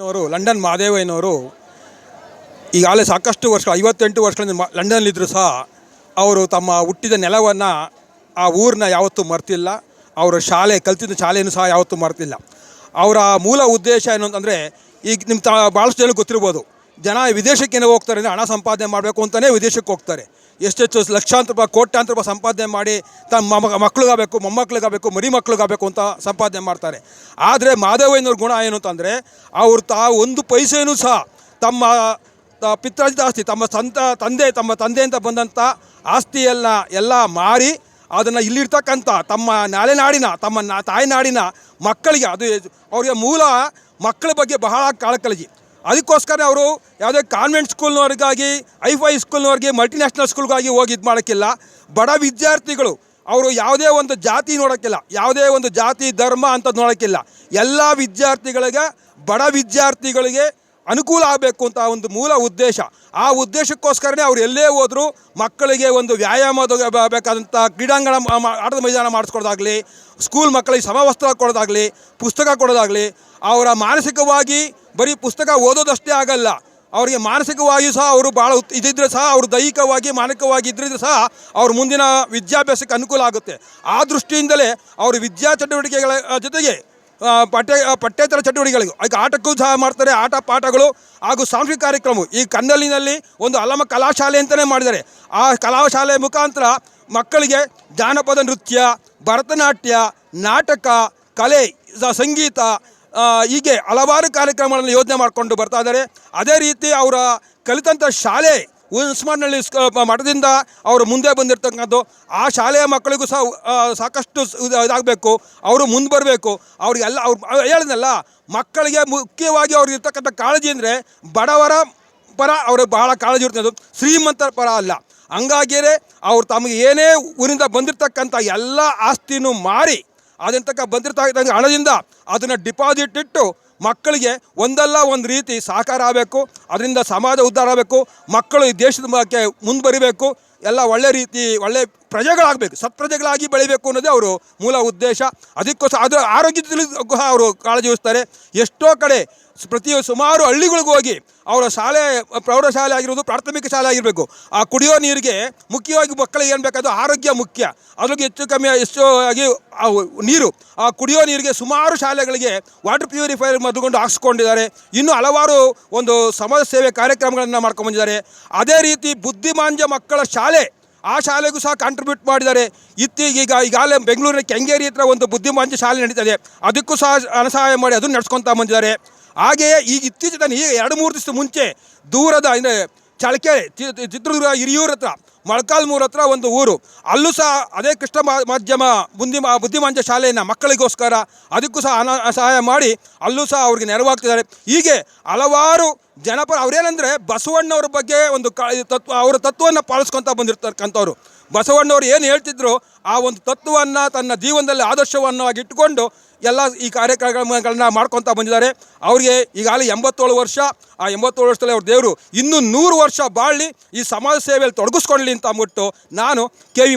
ಅವರು ಲಂಡನ್ ಮಹಾದೇವಯ್ಯನವರು, ಈಗಾಗಲೇ ಸಾಕಷ್ಟು ವರ್ಷ, ಐವತ್ತೆಂಟು ವರ್ಷಗಳಿಂದ ಮ ಲಂಡನ್ನಲ್ಲಿದ್ದರೂ ಸಹ ಅವರು ತಮ್ಮ ಹುಟ್ಟಿದ ನೆಲವನ್ನು ಆ ಊರನ್ನ ಯಾವತ್ತೂ ಮರ್ತಿಲ್ಲ. ಅವರ ಶಾಲೆ, ಕಲ್ತಿದ್ದ ಶಾಲೆಯನ್ನು ಸಹ ಯಾವತ್ತೂ ಮರ್ತಿಲ್ಲ. ಅವರ ಮೂಲ ಉದ್ದೇಶ ಏನು ಅಂತಂದರೆ, ಈಗ ನಿಮ್ಮ ತಾ, ಭಾಳಷ್ಟು ಜನಕ್ಕೆ ಗೊತ್ತಿರ್ಬೋದು. ಜನ ವಿದೇಶಕ್ಕೆ ಹೋಗ್ತಾರೆ ಅಂದರೆ ಹಣ ಸಂಪಾದನೆ ಮಾಡಬೇಕು ಅಂತಲೇ ವಿದೇಶಕ್ಕೆ ಹೋಗ್ತಾರೆ. ಎಷ್ಟೆಷ್ಟು ಲಕ್ಷಾಂತರ ರೂಪಾಯಿ, ಕೋಟ್ಯಾಂತರ ರೂಪಾಯಿ ಸಂಪಾದನೆ ಮಾಡಿ ತಮ್ಮ ಮ- ಮಕ್ಳಿಗಾಗಬೇಕು, ಮೊಮ್ಮಕ್ಳಿಗಾಗಬೇಕು, ಮರಿ ಮಕ್ಳಿಗಾಗಬೇಕು ಅಂತ ಸಂಪಾದನೆ ಮಾಡ್ತಾರೆ. ಆದರೆ ಮಾಧವಯ್ಯನವ್ರ ಗುಣ ಏನು ಅಂತಂದರೆ, ಅವರು ತಾ ಒಂದು ಪೈಸೆಯೂ ಸಹ ತಮ್ಮ, ತ- ಪಿತ್ರಾರ್ಜಿತ ಆಸ್ತಿ, ತಮ್ಮ ಸಂತ, ತಂದೆ, ತಮ್ಮ ತಂದೆಯಿಂದ ಬಂದಂಥ ಆಸ್ತಿಯೆಲ್ಲ ಎಲ್ಲ ಮಾರಿ ಅದನ್ನು ಇಲ್ಲಿರ್ತಕ್ಕಂಥ ತಮ್ಮ ನಾಳೆನಾಡಿನ ತಮ್ಮ ನಾ ತಾಯಿನಾಡಿನ ಮಕ್ಕಳಿಗೆ, ಅದು ಅವರಿಗೆ ಮೂಲ ಮಕ್ಕಳ ಬಗ್ಗೆ ಬಹಳ ಕಾಳಕಳಜಿ. ಅದಕ್ಕೋಸ್ಕರ ಅವರು ಯಾವುದೇ ಕಾನ್ವೆಂಟ್ ಸ್ಕೂಲ್ನವ್ರಿಗಾಗಿ ಐಫೈ ಸ್ಕೂಲ್ನವ್ರಿಗೆ, ಮಲ್ಟಿನ್ಯಾಷನಲ್ ಸ್ಕೂಲ್ಗಾಗಿ ಹೋಗಿ ಇದು ಮಾಡೋಕ್ಕಿಲ್ಲ. ಬಡ ವಿದ್ಯಾರ್ಥಿಗಳು, ಅವರು ಯಾವುದೇ ಒಂದು ಜಾತಿ ನೋಡೋಕ್ಕಿಲ್ಲ. ಯಾವುದೇ ಒಂದು ಜಾತಿ, ಧರ್ಮ ಅಂತ ನೋಡೋಕ್ಕಿಲ್ಲ. ಎಲ್ಲ ವಿದ್ಯಾರ್ಥಿಗಳಿಗೆ, ಬಡ ವಿದ್ಯಾರ್ಥಿಗಳಿಗೆ ಅನುಕೂಲ ಆಗಬೇಕು ಅಂತ ಒಂದು ಮೂಲ ಉದ್ದೇಶ. ಆ ಉದ್ದೇಶಕ್ಕೋಸ್ಕರನೇ ಅವ್ರು ಎಲ್ಲೇ ಹೋದರೂ ಮಕ್ಕಳಿಗೆ ಒಂದು ವ್ಯಾಯಾಮದ ಬೇಕಾದಂಥ ಕ್ರೀಡಾಂಗಣ ಆಟದ ಮೈದಾನ ಮಾಡಿಸ್ಕೊಡೋದಾಗಲಿ, ಸ್ಕೂಲ್ ಮಕ್ಕಳಿಗೆ ಸಮವಸ್ತ್ರ ಕೊಡೋದಾಗಲಿ, ಪುಸ್ತಕ ಕೊಡೋದಾಗಲಿ, ಅವರ ಮಾನಸಿಕವಾಗಿ ಬರೀ ಪುಸ್ತಕ ಓದೋದಷ್ಟೇ ಆಗಲ್ಲ, ಅವರಿಗೆ ಮಾನಸಿಕವಾಗಿ ಸಹ ಅವರು ಭಾಳ ಉತ್, ಇದಿದ್ರೆ ಸಹ ಅವರು ದೈಹಿಕವಾಗಿ ಮಾನಕವಾಗಿ ಇದ್ರಿದ್ರೆ ಸಹ ಅವ್ರ ಮುಂದಿನ ವಿದ್ಯಾಭ್ಯಾಸಕ್ಕೆ ಅನುಕೂಲ ಆಗುತ್ತೆ. ಆ ದೃಷ್ಟಿಯಿಂದಲೇ ಅವರು ವಿದ್ಯಾ ಚಟುವಟಿಕೆಗಳ ಜೊತೆಗೆ ಪಠ್ಯ, ಪಠ್ಯೇತರ ಚಟುವಟಿಕೆಗಳಿಗೂ ಈಗ ಆಟಕ್ಕೂ ಸಹ ಮಾಡ್ತಾರೆ, ಆಟ ಪಾಠಗಳು ಹಾಗೂ ಸಾಂಸ್ಕೃತಿಕ ಕಾರ್ಯಕ್ರಮ ಈ ಕನ್ನಲಿನಲ್ಲಿ ಒಂದು ಅಲಮ ಕಲಾಶಾಲೆ ಅಂತಲೇ ಮಾಡಿದ್ದಾರೆ. ಆ ಕಲಾಶಾಲೆ ಮುಖಾಂತರ ಮಕ್ಕಳಿಗೆ ಜಾನಪದ ನೃತ್ಯ, ಭರತನಾಟ್ಯ, ನಾಟಕ, ಕಲೆ ಸಂಗೀತ ಹೀಗೆ ಹಲವಾರು ಕಾರ್ಯಕ್ರಮಗಳನ್ನು ಯೋಜನೆ ಮಾಡಿಕೊಂಡು ಬರ್ತಾ ಇದ್ದಾರೆ. ಅದೇ ರೀತಿ ಅವರ ಕಲಿತಂಥ ಶಾಲೆ ಉಸ್ಮಾನ್ಹಳ್ಳಿ ಸ್ಕ ಮಠದಿಂದ ಅವರು ಮುಂದೆ ಬಂದಿರತಕ್ಕಂಥದ್ದು. ಆ ಶಾಲೆಯ ಮಕ್ಕಳಿಗೂ ಸಹ ಸಾಕಷ್ಟು ಇದಾಗಬೇಕು. ಅವರು ಮುಂದೆ ಬರಬೇಕು. ಅವ್ರಿಗೆಲ್ಲ, ಅವ್ರು ಹೇಳಿದ್ನಲ್ಲ, ಮಕ್ಕಳಿಗೆ ಮುಖ್ಯವಾಗಿ ಅವ್ರಿಗೆ ಇರ್ತಕ್ಕಂಥ ಕಾಳಜಿ ಅಂದರೆ ಬಡವರ ಪರ ಅವ್ರಿಗೆ ಬಹಳ ಕಾಳಜಿ ಇರ್ತದೆ. ಶ್ರೀಮಂತರ ಪರ ಅಲ್ಲ. ಹಂಗಾಗಿಯೇ ಅವ್ರು ತಮಗೆ ಏನೇ ಊರಿಂದ ಬಂದಿರತಕ್ಕಂಥ ಎಲ್ಲ ಆಸ್ತಿನೂ ಮಾರಿ ಅದಂತಕ್ಕ ಬಂದಿರ್ತಕ್ಕಂಥ ಹಣದಿಂದ ಅದನ್ನು ಡಿಪಾಸಿಟ್ ಇಟ್ಟು ಮಕ್ಕಳಿಗೆ ಒಂದಲ್ಲ ಒಂದು ರೀತಿ ಸಹಕಾರ ಆಗಬೇಕು, ಅದರಿಂದ ಸಮಾಜ ಉದ್ಧಾರ ಆಗಬೇಕು, ಮಕ್ಕಳು ಈ ದೇಶದ ಬಗ್ಗೆ ಮುಂದೆ ಬರಿಬೇಕು, ಎಲ್ಲ ಒಳ್ಳೆ ರೀತಿ, ಒಳ್ಳೆ ಪ್ರಜೆಗಳಾಗಬೇಕು ಸತ್ಪ್ರಜೆಗಳಾಗಿ ಬೆಳಿಬೇಕು ಅನ್ನೋದೇ ಅವರು ಮೂಲ ಉದ್ದೇಶ. ಅದಕ್ಕೋಸ್ಕರ ಅದು ಆರೋಗ್ಯದಲ್ಲಿ ಅವರು ಕಾಳಜಿ ವಹಿಸ್ತಾರೆ. ಎಷ್ಟೋ ಕಡೆ ಪ್ರತಿ ಸುಮಾರು ಹೋಗಿ ಅವರ ಶಾಲೆ, ಪ್ರೌಢಶಾಲೆ ಆಗಿರೋದು ಪ್ರಾಥಮಿಕ ಶಾಲೆ ಆಗಿರಬೇಕು, ಆ ಕುಡಿಯೋ ನೀರಿಗೆ ಮುಖ್ಯವಾಗಿ ಮಕ್ಕಳಿಗೆ ಏನು ಬೇಕಾದ ಆರೋಗ್ಯ ಮುಖ್ಯ. ಅದ್ರಿಗೆ ಹೆಚ್ಚು ಕಮ್ಮಿ ಹೆಚ್ಚು ಆಗಿ ನೀರು. ಆ ಕುಡಿಯೋ ನೀರಿಗೆ ಸುಮಾರು ಶಾಲೆಗಳಿಗೆ ವಾಟರ್ ಪ್ಯೂರಿಫೈಯರ್ ಮದ್ದುಕೊಂಡು ಹಾಕ್ಸ್ಕೊಂಡಿದ್ದಾರೆ. ಇನ್ನು ಹಲವಾರು ಒಂದು ಸಮಾಜ ಸೇವೆ ಕಾರ್ಯಕ್ರಮಗಳನ್ನು ಮಾಡ್ಕೊಂಡ್ಬಂದಿದ್ದಾರೆ ಅದೇ ರೀತಿ ಬುದ್ಧಿಮಾಂಜ ಮಕ್ಕಳ ಶಾಲೆ ಆ ಶಾಲೆಗೂ ಸಹ ಕಾಂಟ್ರಿಬ್ಯೂಟ್ ಮಾಡಿದ್ದಾರೆ. ಇತ್ತೀಗೀಗ ಈಗಾಗಲೇ ಬೆಂಗಳೂರಿನ ಕೆಂಗೇರಿ ಹತ್ರ ಒಂದು ಬುದ್ಧಿಮಾಂದ್ಯ ಶಾಲೆ ನಡೀತದೆ. ಅದಕ್ಕೂ ಸಹ ಅನಸಹಾಯ ಮಾಡಿ ಅದನ್ನು ನಡೆಸ್ಕೊತಾ ಬಂದಿದ್ದಾರೆ. ಹಾಗೆಯೇ ಈಗ ಇತ್ತೀಚಿನ ಈಗ ಎರಡು ಮೂರು ದಿವಸ ಮುಂಚೆ ದೂರದ, ಅಂದರೆ ಚಳಕೆರೆ ಚಿತ್ರದುರ್ಗ ಹಿರಿಯೂರ ಹತ್ರ ಮೊಳಕಾಲ್ಮೂರು ಹತ್ರ ಒಂದು ಊರು. ಅಲ್ಲೂ ಸಹ ಅದೇ ಕೃಷ್ಣ ಮಾಧ್ಯಮ ಬುದ್ಧಿ ಬುದ್ಧಿಮಾಂದ್ಯ ಶಾಲೆಯನ್ನು ಮಕ್ಕಳಿಗೋಸ್ಕರ ಅದಕ್ಕೂ ಸಹ ಅನಾ, ಸಹಾಯ ಮಾಡಿ ಅಲ್ಲೂ ಸಹ ಅವ್ರಿಗೆ ನೆರವಾಗ್ತಿದ್ದಾರೆ. ಹೀಗೆ ಹಲವಾರು ಜನಪರ ಅವರೇನೆಂದರೆ ಬಸವಣ್ಣವ್ರ ಬಗ್ಗೆ ಒಂದು ಕ ತತ್ವ, ಅವರ ತತ್ವವನ್ನು ಪಾಲಿಸ್ಕೊತ ಬಂದಿರ್ತಕ್ಕಂಥವ್ರು. ಬಸವಣ್ಣವ್ರು ಏನು ಹೇಳ್ತಿದ್ರು, ಆ ಒಂದು ತತ್ವವನ್ನು ತನ್ನ ಜೀವನದಲ್ಲಿ, ಆದರ್ಶವನ್ನಾಗಿ ಇಟ್ಟುಕೊಂಡು ಎಲ್ಲ ಈ ಕಾರ್ಯಕ್ರಮಗಳನ್ನ ಮಾಡ್ಕೊತ ಬಂದಿದ್ದಾರೆ. ಅವರಿಗೆ ಈಗಾಗಲೇ ಎಂಬತ್ತೇಳು ವರ್ಷ, ಆ ಎಂಬತ್ತೇಳು ವರ್ಷದಲ್ಲಿ ಅವ್ರ ದೇವರು ಇನ್ನೂ ನೂರು ವರ್ಷ ಬಾಳಿ ಈ ಸಮಾಜ ಸೇವೆಯಲ್ಲಿ ತೊಡಗಿಸ್ಕೊಳ್ಳಿ ಅಂತ ಅಂದ್ಬಿಟ್ಟು ನಾನು ಕೆ ವಿ